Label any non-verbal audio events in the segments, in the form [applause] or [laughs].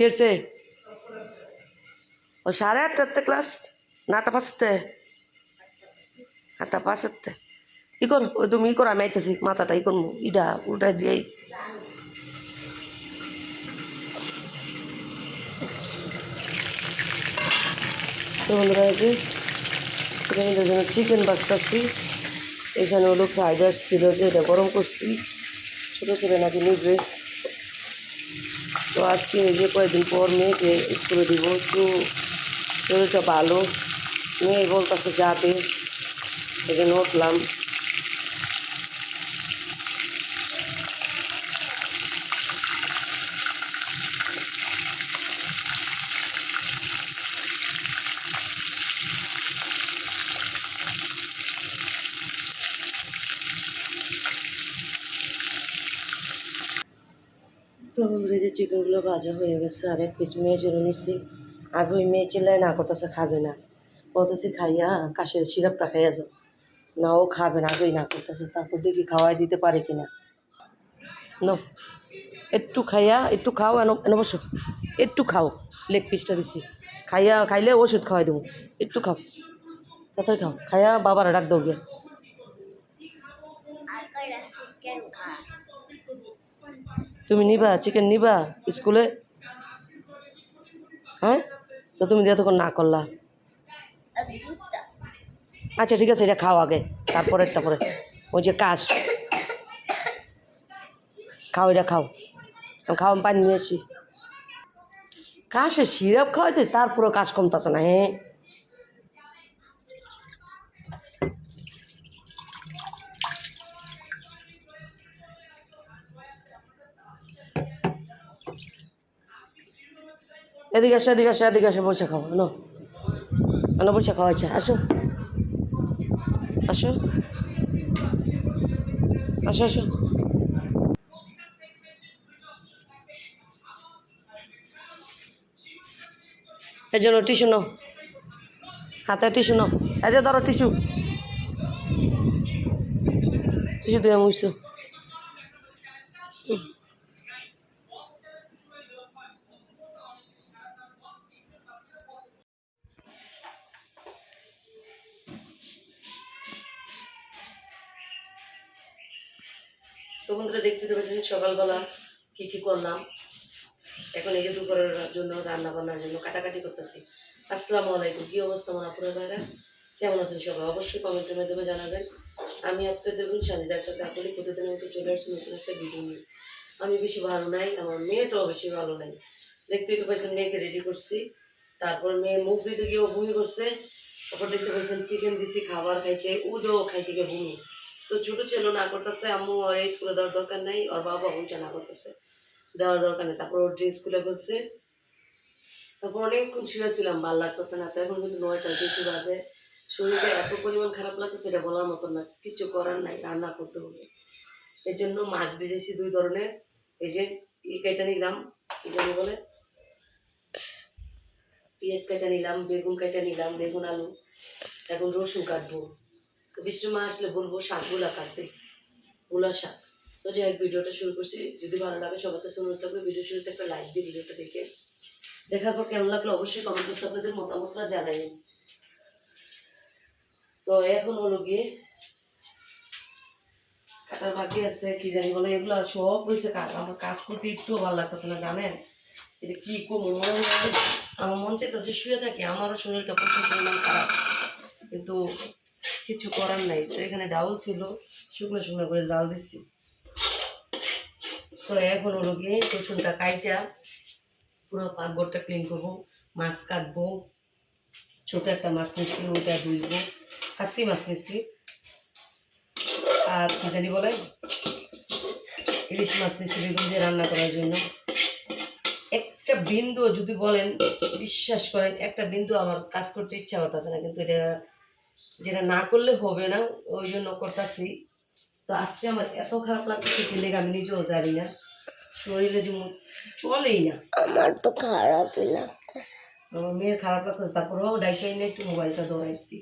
কেছে ও সাড়ে আটটাতে ক্লাস না, আটটা পাঁচতে আটটা পাঁচতে ই কর ওই তুমি ই কর, আমি আইতেছি, মাথাটা ই করব ইটা উল্টাই দিয়ে তো বন্ধুরা এখানে জন্য চিকেন বাঁচতেছি এখানে হলো ফ্রাইড রাইস ছিল, যে এটা গরম করছি। ছোটো ছেলে নাকি নিবে তো আজকে এই যে কয়েকদিন পর মেয়েকে স্কুলে দিব একটু শরীরটা ভালো মেয়ে বলতেছে যাবে এই জন্য উঠলাম তো বন্ধুরা এই যে চিকেনগুলো ভাজা হয়ে গেছে আর এক পিস মেয়ের জন্য নিচ্ছি আগে ওই মেয়ে চিল্লায়, না, করতেছে খাবে না। বলতেছি, খাইয়া কাশের সিরাপটা খাইয়া যাও। না, ও খাবে না, আগেই না করতেছে। তারপর দেখি খাওয়াই দিতে পারে কিনা। নো, একটু খাইয়া, একটু খাও, এন, এনে বসো। একটু খাও, লেগ পিসটা দিছি। খাইয়া, খাইলে ওষুধ খাওয়াই দেবো একটু খাও, তাড়াতাড়ি খাও। খাইয়া বাবারা ডাক দৌড় গিয়ে তুমি নিবা চিকেন নিবা স্কুলে? হ্যাঁ? তো তুমি যতক্ষণ না করলা? আচ্ছা ঠিক আছে, এটা খাও আগে। তারপরে একটা পরে। ওই যে কাশ খাও, এটা খাও। খাও আমি পানি নিয়ে আসি। কাশে সিরাপ খাওয়াইছে তারপরে কাশ কমতেছে না হ্যাঁ? এদিকে আসো এদিকে আসো এদিকে আসো, বসে খাও। নো আনো, বসে খাওয়া আচ্ছা আসো। আসো। আসো আসো। এই জন্য টিস্যু নাও। হাতে টিস্যু নাও। এই যে ধরো, টিস্যু। টিস্যু দিয়ে মুইছো তো বন্ধুরা দেখতে পাচ্ছেন সকালবেলা কী কী করলাম? এখন এই যে দুপুরের জন্য রান্না বান্নার জন্য কাটাকাটি করতেছি। আসসালামু আলাইকুম। কী অবস্থা আমার আপুরের বাইরে কেমন আছেন সবাই? অবশ্যই কমেন্টের মাধ্যমে জানাবেন। আমি আপনাদের গুণ সানিদা একটা কাপড়ি প্রতিদিন মতো চলে আসছি নতুন একটা ভিডিও নিয়ে। আমি বেশি ভালো নাই, আমার মেয়েটাও বেশি ভালো নাই। দেখতেই তো পাইছেন মেয়েকে রেডি করছি। তারপর মেয়ে মুখ দিতে গিয়ে বমি করছে তারপর দেখতে পাইছেন চিকেন দিছি, খাবার খাইতে উদো খাইতে গিয়ে বমি তো ছোটো ছিল না করতেছে, আম্মু ওর এই স্কুলে দেওয়ার দরকার নেই, ওর বাবা ওইটা না করতেছে, দেওয়ার দরকার নেই। তারপর ওর ড্রেস স্কুলে ফেলছে তারপর অনেকক্ষণ শুয়েছিলাম ভালো লাগতেছে না। তো এখন কিন্তু নয়টা কিছু বাজে। শরীরটা এত পরিমাণ খারাপ লাগতেছে, এটা বলার মতো না। কিছু করার নাই, রান্না করতে হবে। এর জন্য মাছ ভেজেছি দুই ধরনের। এই যে ই কেটে নিলাম জানি বলে? পেঁয়াজ কেটে নিলাম, বেগুন কেটে নিলাম, বেগুন আলু, এখন রসুন কাটবো। তো বৃষ্টি মা আসলে বলব শাকগুলা কাটতে মূলা শাক। তো যাই হোক, ভিডিওটা শুরু করছি। যদি ভালো লাগে সবার কাছে থাকবে ভিডিও শুরুতে একটা লাইক দিয়ে ভিডিওটা দেখে। দেখার পর কেমন লাগল অবশ্যই কমেন্ট বক্সে আপনাদের মতামতটা জানাবেন। তো এখন হলো গিয়ে কাটার বাকি আছে কি জানি বলে এগুলো সব হয়েছে কাজ। আমার কাজ করতে একটু ভালো লাগতেছে না জানেন? এটা কি কম মনে হয় আমার মন চাইতেছে শুয়ে থাকি আমারও শরীরটা প্রচুর পরিমাণ খারাপ। কিন্তু কিছু করার নাই। তো এখানে ডাউল ছিল, শুকনো শুকনো করে জাল দিচ্ছি তো এখন হলো গিয়ে রসুনটা কাইটা, পুরো পাকঘরটা ক্লিন করব, মাছ কাটবো। ছোট একটা মাছ নিচ্ছি ওইটা ধুইবো। খাসি মাছ নিচ্ছি আর কি জানি বলে, ইলিশ মাছ নিচ্ছি বেগুন দিয়ে রান্না করার জন্য। একটা বিন্দু যদি বলেন, বিশ্বাস করেন, একটা বিন্দু আমার কাজ করতে ইচ্ছা করতেছে না, কিন্তু এটা যেটা না করলে হবে না ওই জন্য করতেছি। তো আজকে আমার এত খারাপ লাগতেছে কি লেগে আমি নিজেও জানি না। শরীরে যেমন চলেই না। আমার তো খারাপই লাগতেছে। আমার মেয়ের খারাপ লাগতেছে তারপরেও ডাইকে এনে একটু মোবাইলটা দৌড়াইছি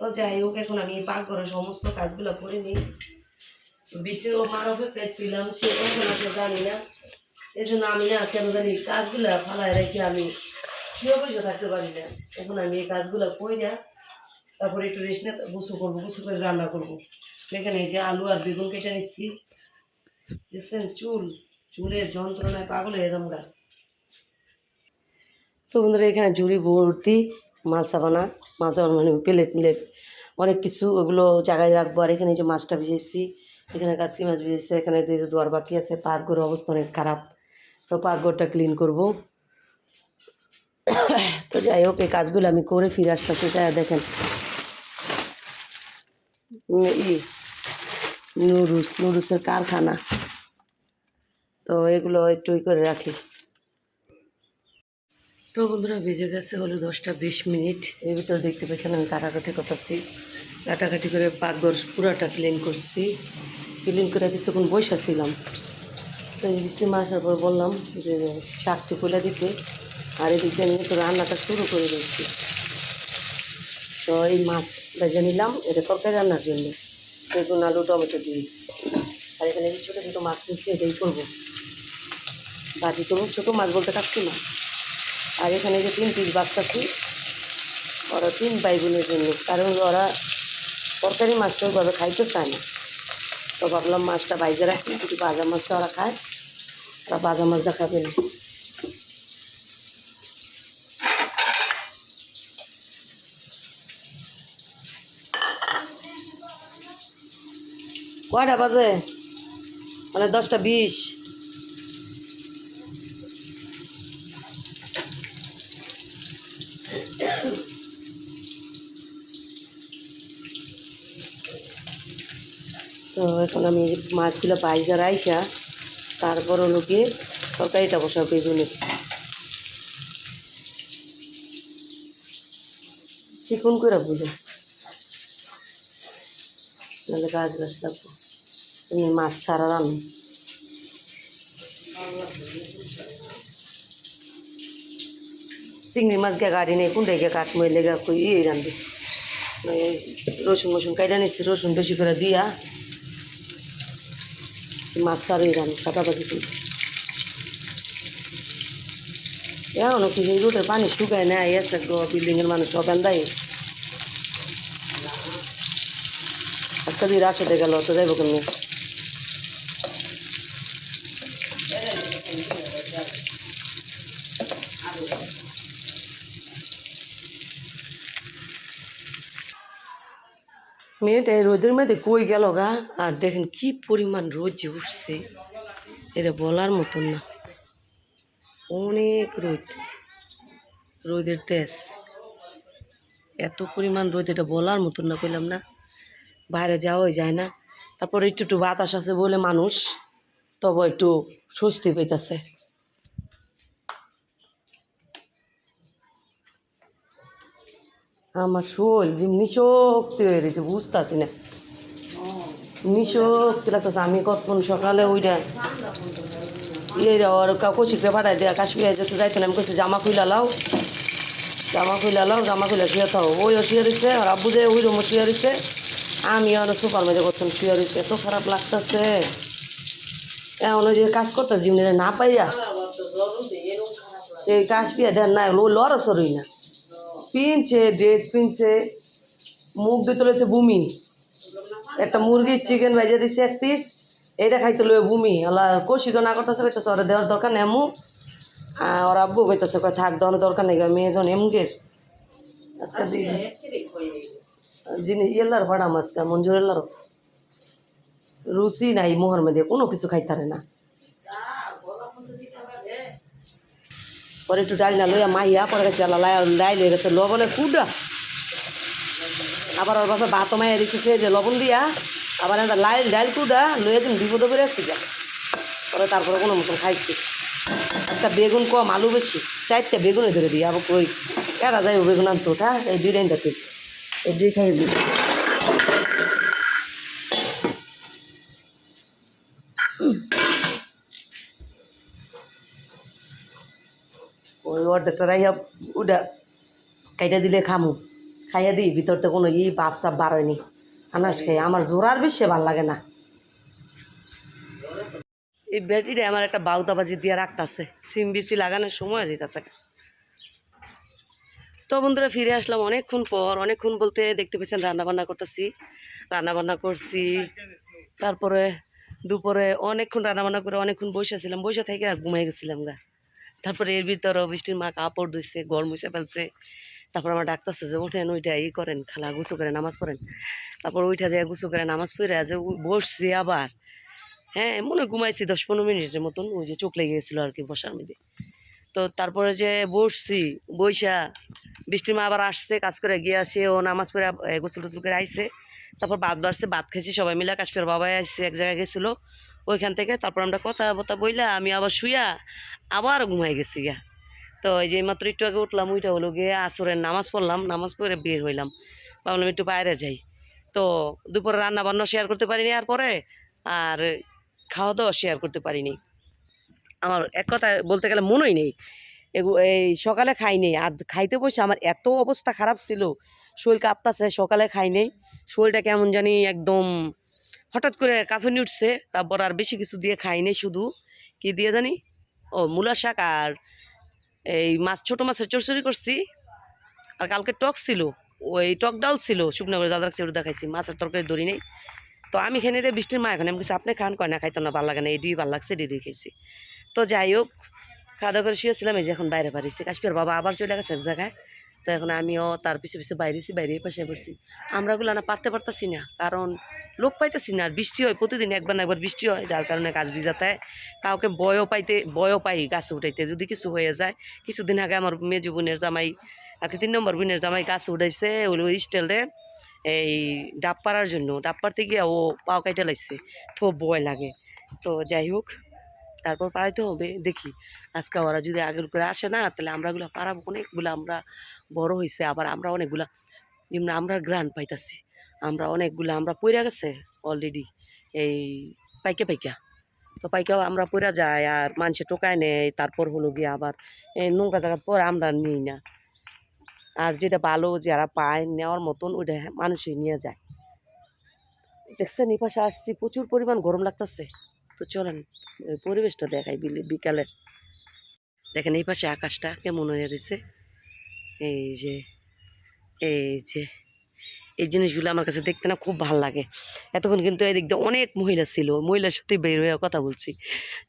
তো যাই হোক এখন আমি পাকঘরের সমস্ত কাজগুলো করে নিই। বৃষ্টির ও মার অপেক্ষায় ছিলাম সে কখন আছে জানি না। এই জন্য আমি না কেন জানি কাজগুলা ফালায় রেখে আমি শুয়ে বসে থাকতে পারি না। এখন আমি এই কাজগুলা করি না। তারপরে একটু রেস্ট নিয়ে গুছু করব গুছু করে রান্না করব। এখানে এই যে আলু আর বেগুন কেটে নিচ্ছি। দেখছেন চুল, চুলের যন্ত্রণায় পাগল হয়ে গা। তো বন্ধুরা, এখানে ঝুড়ি ভর্তি চাপানা মাছ চাপানা মানে প্লেট প্লেট, অনেক কিছু, ওগুলো জায়গায় রাখব। আর এখানে যে মাছটা ভিজেছি, এখানে কাজকি মাছ ভিজেছে, এখানে দুয়ার বাকি আছে, পাকঘরের অবস্থা অনেক খারাপ। তো পাকঘরটা ক্লিন করব। তো যাই হোক, এই কাজগুলো আমি করে ফিরে আসতেছি। তাই দেখেন ই নুডলস নুডলসের কারখানা তো এগুলো একটু করে রাখি তো বন্ধুরা বেজে গেছে হলো দশটা বিশ মিনিট এর ভিতরে দেখতে পেয়েছেন আমি কাটাকাটি করতেছি কাটাকাটি করে পাকঘর পুরাটা ক্লিন করছি ক্লিন করে কিছুক্ষণ বসেছিলাম তো এই বৃষ্টি আসার পর বললাম যে শাকটি খুলে দিতে। আর এদিকে আমি রান্নাটা শুরু করে দিচ্ছি তো এই মাছ ভেজে নিলাম, এটা তরকারি রান্নার জন্য। বেগুন, আলু, টমেটো দিয়ে। আর এখানে যে ছোটো ছোটো মাছ নিচ্ছি এটাই করব। বাজি করব ছোটো, মাছ বলতে কাটছি মাছ? আর এখানে যে তিন পিস বাচ্চাছি ওরা তিন ভাই বোনের জন্য। কারণ ওরা তরকারি মাছটা ওইভাবে খাইতে চায় না। তো ভাবলাম মাছটা বাইজে রাখি একটু ভাজা মাছটা ওরা খায়, ওরা ভাজা মাছটা খাবে না। কয়টা বাজে? মানে দশটা বিশ। তো এখন আমি মাছগুলো বাইজা রাইখা তারপর হলো গিয়ে তরকারিটা বসাবো বেগুনে চিকন করে বুঝে। নাহলে গাছ গাছ লাগবো এমনি মাছ ছাড়া রান্না। চিংড়ি মাছ গে গাড়ি নেই কোনটা গে কাঠ মইলে গা কই ইয়ে রান্ধি রসুন মসুন কাইটা নিচ্ছি রসুন বেশি করে দিয়া মাছ রান্না সাদা বাজি করে। এখনও কি সেই রোডের পানি শুকায় না এসে বিল্ডিংয়ের মানুষ সব দেয়। আজকে দিয়ে রাশাতে গেল তো যাইব কেমনি? মেয়েটা এই রোদের মধ্যে কই গেল গা? আর দেখেন কি পরিমাণ রোদ যে উঠছে, এটা বলার মতন না। অনেক রোদ, রোদের তেজ। এত পরিমাণ রোদ, এটা বলার মতন না, কইলাম না। বাইরে যাওয়াই যায় না। তারপরে একটু একটু বাতাস আছে বলে মানুষ, তবে একটু স্বস্তি পেতেছে আমার শোল, যে নিশক্তি হয়ে রয়েছে, বুঝতেছি না। নিশক্তি লাগতেছে, আমি কতক্ষণ সকালে ওইটা ইয়ে ওর কচিকটা পাঠাই দেয়া কাশ্মীর যেতে যাইতো না আমি কইছি, জামা খুইলা লাও, জামা খুইলা লাও, জামা খুইলা শুয়ে থাও। ওইও শুয়ে রয়েছে আর আব্বু যে ওই রুমও শুয়ে রয়েছে আমি আর সুপার মেজে করতাম শুয়ে রয়েছে এত খারাপ লাগতেছে। ওই যে কাজ করতে জীবনে না পাইয়া। এই পিয়া দেন না ও লড়াসরই না। পিনছে ড্রেস পিনছে মুখ দিয়ে তুলেছে বুমি। একটা মুরগির চিকেন ভেজে দিছে এক পিস এইটা খাইতে লয়ে বুমি। ওলা কষি তো না করতেছে কইতেছে ওরা দেওয়ার দরকার নেই এমু আর ওর আব্বু কইতেছে কয় থাক দেওয়ার দরকার নেই মেয়ে যখন এমুকের আজকে দিয়ে যিনি এল্লার ভাড়া মাছটা মঞ্জুর এল্লার রুচি নাই মোহর মধ্যে কোনো কিছু খাইতারে না। পরে একটু ডাল না লইয়া মাইয়া পরে গেছে ডাইল হয়ে গেছে, লবণের কুডা আবার ওর বাসা ভাত মাইয়া দিতেছে যে লবণ দিয়া, আবার একটা লাইল ডাইল কুডা লইয়া দিন, বিপদ করে আসছি যা পরে তারপরে কোনো মতন খাইছি। একটা বেগুন কম, আলু বেশি, চারটা বেগুনে ধরে দিই, আবার কই এরা যাই বেগুন আনতো ওটা? এই দুই লাইনটাতে এই দুই খাই দিই ওই অর্ধেকটা রাইয়া উডা কাইটা দিলে খামু। খাইয়া দিই, ভিতরতে কোনো ই বাপ সাপ বার হয়নি। আনাস খাই, আমার জোরার বেশি ভালো লাগে না। এই ব্যাটারিটা আমার একটা বাউতাবাজি দিয়ে রাখতেছে। সিম বিসি লাগানোর সময় যেতেছে তো বন্ধুরা, ফিরে আসলাম অনেকক্ষণ পর। অনেকক্ষণ বলতে দেখতে পেয়েছেন রান্নাবান্না করতেছি। রান্নাবান্না করছি। তারপরে দুপুরে অনেকক্ষণ রান্না বান্না করে অনেকক্ষণ বসেছিলাম বসে থেকে আর ঘুমাই গেছিলাম গা। তারপরে এর ভিতরে বৃষ্টির মা কাপড় ধুইছে গরম মুছে ফেলছে। তারপর আমার ডাক্তারছে যে, ওঠেন, ওইটা ই করেন, খালা গুছু করে নামাজ পড়েন। তারপর ওইটা দিয়ে গুছু করে নামাজ পড়ে যে বসছি আবার। হ্যাঁ মনে ঘুমাইছি দশ পনেরো মিনিটের মতন, ওই যে চোখ লেগে গেছিল আর কি বসার মধ্যে। তো তারপরে যে, বসছি বৈশা বৃষ্টির মা আবার আসছে, কাজ করে গিয়ে আসে ও নামাজ পড়ে গোসল টোসল করে আইসে তারপর ভাত বাড়ছে, ভাত খেয়েছি সবাই মিলে কাশ্মীর বাবাই আসছে এক জায়গায় গেছিল। ওইখান থেকে তারপর আমরা কথা বথা বইলা আমি আবার শুইয়া আবার ঘুমাই গেছি গা। তো এই যে মাত্র একটু আগে উঠলাম, ওইটা হলো গিয়ে আসরের নামাজ পড়লাম, নামাজ পড়ে বের হইলাম। ভাবলাম একটু বাইরে যাই। তো দুপুরে রান্না বান্না শেয়ার করতে পারিনি আর পরে, আর খাওয়া দাওয়া শেয়ার করতে পারিনি। আমার এক কথা বলতে গেলে মনেই নেই। এই সকালে খাই নেই। আর খাইতে বসে আমার এত অবস্থা খারাপ ছিল শরীর কাঁপতাছে সকালে খাই নেই। শরীরটা কেমন জানি একদম হঠাৎ করে কাঁপুনি উঠছে, তারপর আর বেশি কিছু দিয়ে খাই নেই শুধু। কি দিয়ে জানি? ও, মূলা শাক আর এই মাছ, ছোটো মাছের চরচড়ি করছি। আর কালকে টক ছিল ওই টক ডাল ছিল শুকনো করে দাদা ওটা দেখাইছি, মাছের তরকারি ধরি নেই। তো আমি খেয়ে দিয়ে বৃষ্টির মা এখন, আমি কিছু আপনি খান, কয় না খাইতো না, ভালো লাগে না এটি ভালো লাগছে এটি দিয়ে খেয়েছি। তো যাই হোক, খাওয়া দাওয়া করে শুয়েছিলাম, এই যে এখন বাইরে বাড়িছি কাশ্মীর বাবা আবার চলে গেছে এক জায়গায়। তো এখন আমিও তার পিছু পিছু বাইরেছি বাইরে পাশে পড়ছি। আমরাগুলো না পারতে পারতাছি না কারণ লোক পাইতেছি না আর বৃষ্টি হয় প্রতিদিন একবার না একবার বৃষ্টি হয় যার কারণে গাছ ভিজাতে হয়। কাউকে বয়ও পাইতে বয়ও পাই গাছ উঠাইতে। যদি কিছু হয়ে যায় কিছুদিন আগে আমার মেজু বোনের জামাই আর কি তিন নম্বর বোনের জামাই গাছ উঠাইছে ওই স্টেলে এই ডাব পাড়ার জন্য। ডাব পাড়তে গিয়ে ও পাও কাইটে লাগছে তো ভয় লাগে। তো যাই হোক তারপর পাড়াইতে হবে, দেখি। আজকে ওরা যদি আগের করে আসে না, তাহলে আমরাগুলো পাড়াবো অনেকগুলো আমরা বড় হয়েছে আবার আমরা অনেকগুলা যেমন আমরা গ্রান পাইতাছি, আমরা অনেকগুলো আমরা পইরা গেছে অলরেডি এই পাইকে পাইকা। তো পাইকাও আমরা পইরা যাই, আর মানুষে টোকায় নেয়, তারপর হলো গিয়ে আবার এই নোংরা জায়গার পর আমরা নিই না। আর যেটা ভালো, যারা পায় নেওয়ার মতন, ওইটা মানুষই নিয়ে যায়। দেখছেন এই পাশে আসছি, প্রচুর পরিমাণ গরম লাগতেছে। তো চলেন, ওই পরিবেশটা দেখাই বিলি- বিকালের। দেখেন এই পাশে আকাশটা কেমন হয়ে রয়েছে। এই যে এই যে, এই জিনিসগুলো আমার কাছে দেখতে না খুব ভালো লাগে। এতক্ষণ কিন্তু এদিক দিয়ে অনেক মহিলা ছিল, মহিলার সাথে বের হয়ে কথা বলছি।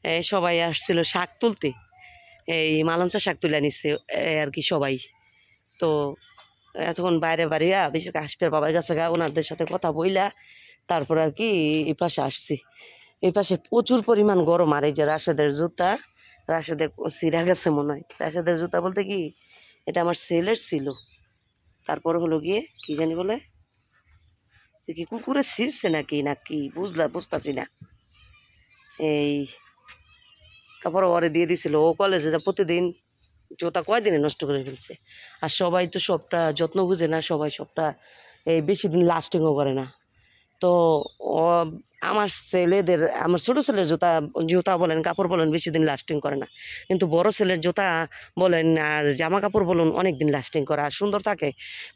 এই সবাই আসছিল শাক তুলতে। এই মালঞ্চা শাক তুলে নিচ্ছে এই আর কি সবাই। তো এতক্ষণ বাইরে বাড়িয়া করে হাসপের বাবার কাছে গা, ওনাদের সাথে কথা বইলা, তারপর আর কি এই পাশে আসছি। এই পাশে প্রচুর পরিমাণ গরম। আর এই যে রাশেদের জুতা, রাশেদের সিরা গেছে মনে হয়। রাশেদের জুতা বলতে কি? এটা আমার সেলের ছিল। তারপর হলো গিয়ে, কি জানি বলে? কি কুকুরে ছিঁড়ছে নাকি নাকি বুঝলা, বুঝতেছি না। এই, তারপর ওরে দিয়ে দিছিল। ও কলেজে যা প্রতিদিন, জোতা কয়দিনে নষ্ট করে ফেলছে? আর সবাই তো সবটা যত্ন বুঝে না, সবাই সবটা, এই বেশি দিন লাস্টিংও করে না। তো আমার ছেলেদের, আমার ছোটো ছেলের জুতা জুতা বলেন, কাপড় বলেন বেশি দিন লাস্টিং করে না। কিন্তু বড় ছেলের জুতা বলেন, আর জামা কাপড় বলুন, অনেক দিন লাস্টিং করে, আর সুন্দর থাকে।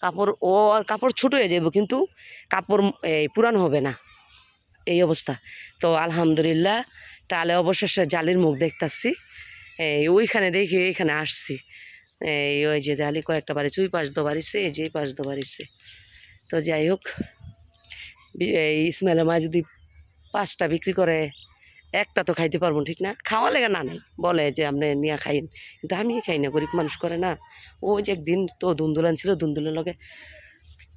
কাপড়, ও আর কাপড় ছোটো হয়ে যাবে কিন্তু কাপড় এই পুরান হবে না। এই অবস্থা। তো আলহামদুলিল্লাহ, তাহলে অবশেষে জালির মুখ দেখতেছি। এই ওইখানে দেখি এইখানে আসছি। এই ওই যে জালি কয়েকটা বাড়ি, চুই পাশ দো বাড়িছে এই যে এই পাশ দো বাড়িছে তো যাই হোক ইসমাইলের মা যদি পাঁচটা বিক্রি করে, একটা তো খাইতে পারব ঠিক না? খাওয়া লেগে না, নেই। বলে যে আপনি নিয়ে খাইন কিন্তু আমি খাই না, গরিব মানুষ করে না। ও যে একদিন তো ধুন্দুলান ছিল ধুন্দুলের লগে,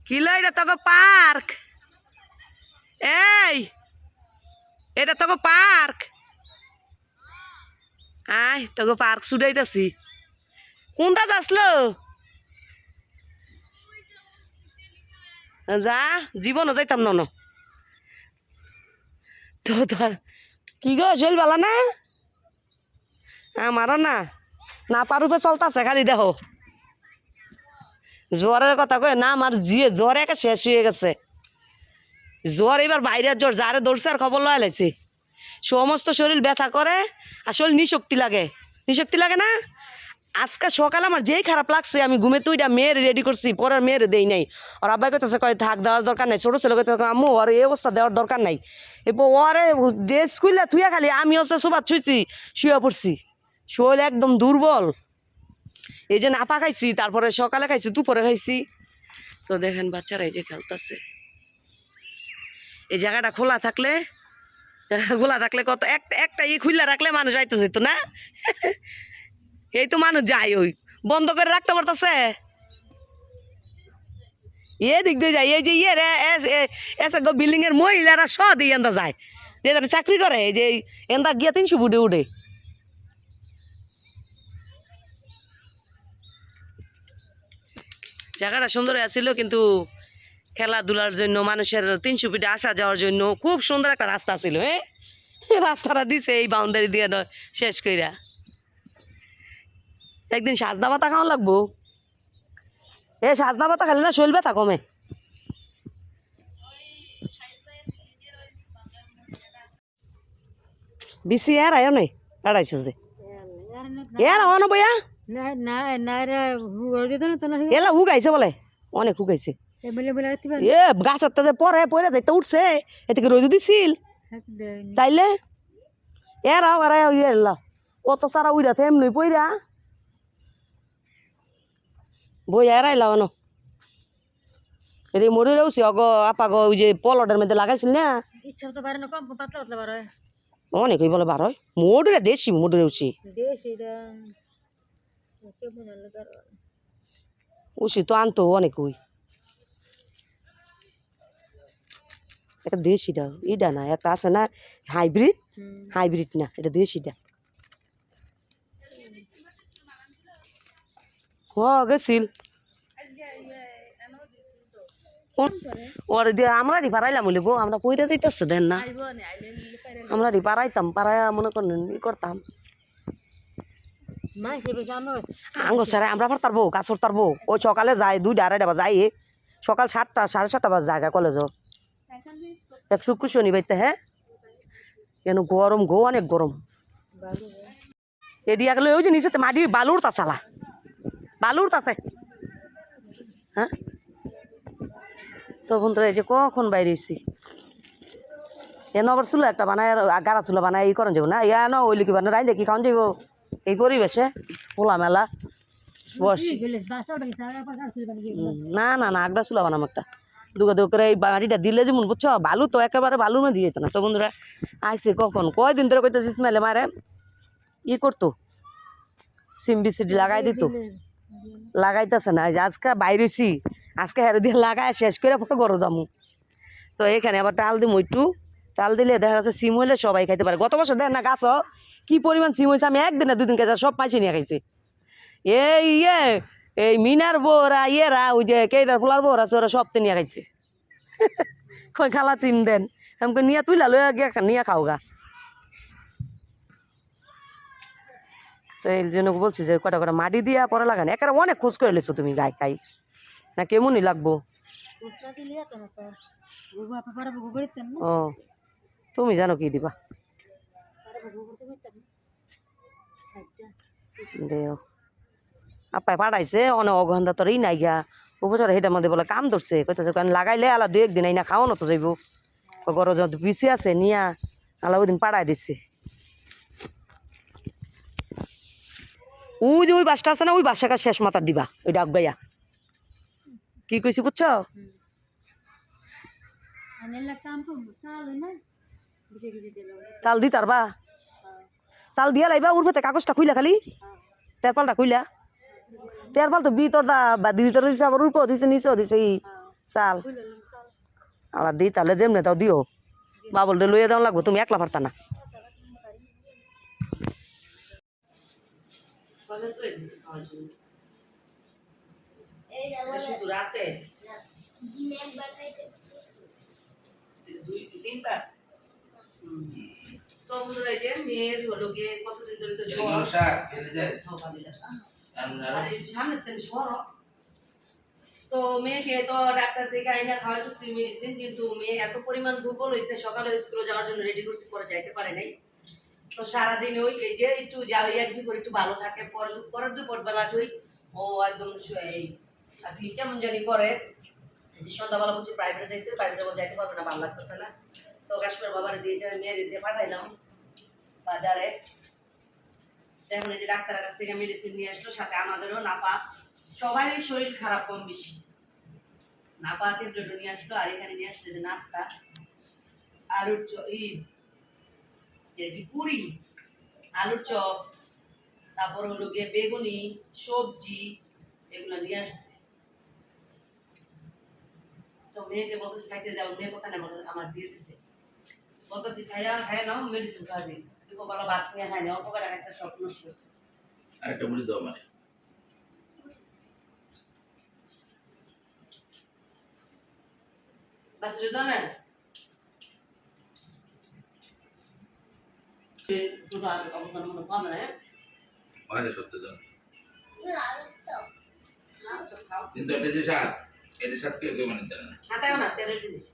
কি এটা তোকে পার্ক? এই, এটা তোকে পার্ক? আয় তোকে পার্ক ছুটাইতেছি। কোনটা যাসলো যা, জীবনও যাইতাম ন। তো ধর, কি গো শৈল বালা না? আমারও না না পারুপে চলতাছে খালি দেখো। জ্বরের কথা কয়ে, না আমার জিয়ে, জ্বর একে শেষ হয়ে গেছে। জ্বর এবার বাইরের জ্বর, যারে দৌড়ছে আর খবর লয় লাইছি। সমস্ত শরীর ব্যথা করে শরীর নিশক্তি লাগে। নিশক্তি লাগে না? আজকে সকালে আমার যেই খারাপ লাগছে, আমি ঘুমে তুইটা মেয়ের রেডি করছি পরের মেয়ের দেই নাই। আর আব্বাই কইতেছে, কয়, থাক, দেওয়ার দরকার নাই। ছোটো ছেলে কইতেছে, আম্মু আর এই অবস্থা দেওয়ার দরকার নাই। এরপর ওরে ড্রেস খুললে থুয়া খালি আমি হচ্ছে সোবাদ শুইছি শুয়ে পড়ছি। শরীর একদম দুর্বল। এই যে নাপা খাইছি, তারপরে সকালে খাইছি, দুপুরে খাইছি। তো দেখেন বাচ্চারা এই যে খেলতেছে। এই জায়গাটা খোলা থাকলে, জায়গাটা খোলা থাকলে কত একটা একটা ই খুললে রাখলে মানুষ আইতে যেত না? এই তো মানুষ যায় ওই, বন্ধ করে রাখতে পারতেছে। এ দিক দিয়ে যায় এই যে ইয়ে রে, এসে গো বিল্ডিং এর মহিলারা সদ এন্দা যায়। যে যারা চাকরি করে, এই যে এন্দা গিয়া তিনশো ফুটে উঠে। জায়গাটা সুন্দর আছিল, কিন্তু খেলাধুলার জন্য, মানুষের তিনশো ফিটে আসা যাওয়ার জন্য খুব সুন্দর একটা রাস্তা ছিল হ্যাঁ রাস্তাটা দিছে এই বাউন্ডারি দিয়ে শেষ কইরা। একদিন সাজদা পাতা খাওয়া লাগবো। এ সাজদা পাতা খালি না শৈল ব্যথা কমে। বিসি আর আয়ো নাই আড়াইশো যে। এর আনো বইয়া? এলা হুগাইছে বলে, অনেক হুগাইছে এ গাছের তাতে পরে পরে যাইতে উঠছে, এদিকে রোদ দিছিল। তাইলে এরাও এরা কত সারা উইরাতে এমনি পইরা। বই এরাই লাগান রে মরে রয়েছি অগ আপা গো ওই যে পলটের মধ্যে লাগাইছিল না? ইচ্ছা তো পারে না কম পাতলা পাতলা পারে অনেক ওই বলে বার হয়। মোডরে দেশি এটা বোঝালে তার উসি তো আনতো অনেক ওই একটা দেশিটা ইডা না একটা আছে না হাইব্রিড? হাইব্রিড না এটা দেশিটা। হ গেছিল। ওর দিয়ে আমরা রি পারাইলাম বলে গো, আমরা কইরা যাইতেছে, দেন না। আমরা রি পারাইতাম, পারাইয়া মনে করতাম। আমরা পারতারবো কাছর তারবো। ওই সকালে যায়, দুইটা আড়াইটা বাজে যাই সকাল সাতটা, সাড়ে সাতটা বাজে জায়গা কলেজ। এক শুক্র শনি বাইতে হ্যাঁ? কেন গরম গো, অনেক গরম। এদিকে গেলে, ওই যে নিচেতে মাটি বালুর তাছালা বালুর তাছে। হ্যাঁ? তো বন্ধুরা, এই যে কখন বাইরে বাইরেছি এ নবর চুলা একটা বানায় গাড়া চুলা বানায়, ই করেন যাব না? ইয়া ন ওই লিখি বানায় রাইলে কি খাওয়ান যাইব? এই পরিবেশে খোলা মেলা বস না না না আগড়া চুলা বানাম একটা। দুগা, দুগ করে এই বাড়িটা দিলে যেমন, বুঝছ? বালু তো একেবারে বালুর মধ্যে যেত না। তো বন্ধুরা, আইসে কখন? কয়দিন ধরে কইতেছি, স্মেলে মারে। ই করতো। সিম বিসিডি লাগাই দিত। লাগাইতেছে না যে আজকে বাইরেছি আজকে হেরে দিয়ে লাগাই শেষ করে পরে গরো যামু। তো এখানে আবার টাল দিম একটু। টাল দিলে দেখা যাচ্ছে সিম হইলে সবাই খাইতে পারে। গত বছর দেখ না গাছ কি পরিমাণ সিম হয়েছে আমি একদিন না দুদিন খাইছে সব পাইছি নিয়ে খাইছে। এই ইয়ে এই মিনার বউরা, ইয়েরা, ওই যে কেইটার ফুলার আছে, ওরা সব তো নিয়ে খাইছে। [laughs] খালা চিন দেন আমাকে নিয়ে তুইলা লইয়া নিয়ে খাও তো এই জন্য বলছি যে কটা কটা মাটি দিয়া পরে লাগান একেবারে অনেক খোঁজ করে লেছো তুমি গায়ে খাই না কেমনই লাগবো? ও তুমি জানো কি দিবা? দেও। আপায় পাঠাইছে অনেক অগন্ধা তোর ই নাই গিয়া উপচার হেটার মধ্যে বলে কাম ধরছে। কইতেছে কারণ লাগাইলে আলা দু একদিন এই না খাওয়ানো তো যাইব। গরম যত পিছিয়ে আছে নিয়া আলা ওই দিন পাড়াই দিচ্ছে ওই যে ওই বাসটা আছে না, ওই বাসাটা শেষ মাথার দিবা ওই ডাক গাইয়া কি কইছি বুঝছ? তো চাল দি তারবা। চাল দিয়া লাইবা উর ভেতে কাগজটা খুইলা খালি। তেরপালটা খুইলা। তেরপাল তো ভিতর দা, বা ভিতর দিছে, আবার উপর দিছে, নিচেও দিছে ই চাল। আলা দি তাহলে যেমনে তাও দিও। বাবলটা লইয়া দেওয়া লাগবো, তুমি একলা পারতা না। শুধু রাতে দুই তিনবার তো বন্ধুরা এই যে মেয়ের হলো গিয়ে কতদিন ধরে তো জ্বর সামনে থেকে সরো তো মেয়েকে তো ডাক্তার থেকে আইনা খাওয়াইতেছি মেডিসিন কিন্তু মেয়ে এত পরিমাণ দুর্বল হয়েছে সকালে স্কুলে যাওয়ার জন্য রেডি করছি পরে যাইতে পারে নাই তো সারাদিন ওই এই যে একটু যা ওই এক দুপুর একটু ভালো থাকে, পরের দু- পরের দুপুর তুই ও একদম এই কি কেমন জানি করে। যে সন্ধ্যাবেলা বলছি প্রাইভেটে যাইতে প্রাইভেটে বলে যাইতে পারবে না, ভালো লাগতেছে না। তো কাশ্মীর বাবারে দিয়েছে, আমি মেয়ের দিয়ে পাঠাইলাম বাজারে। এখন যে ডাক্তারের কাছ থেকে মেডিসিন নিয়ে আসলো, সাথে আমাদেরও নাপা। সবারই শরীর খারাপ কম বেশি। নাপা ট্যাবলেটও নিয়ে আসলো, আর এখানে নিয়ে আসছে যে নাস্তা। আর ই কি পুরি আলুর চপ তারপর হলো গিয়ে বেগুনি সবজি এগুলো নিয়ে আসছে। তো মেয়েকে বলতেছি খাইতে যাও। মেয়ে কথা না আমার দিয়ে দিছে। বলতেছি খাইয়া খাইয়া নাও মেডিসিন খাওয়াবি দুপুর বেলা ভাত নিয়ে খায়নি অল্প করে খাইছে সব নষ্ট হচ্ছে আরেকটা মুড়ি দাও মানে বাস দাও না ছোট আর অবদান মনে কম না হয় সত্য জন কিন্তু এটা যে স্বাদ, এটা স্বাদ কেউ কেউ মানে না। না, তেলের জিনিস।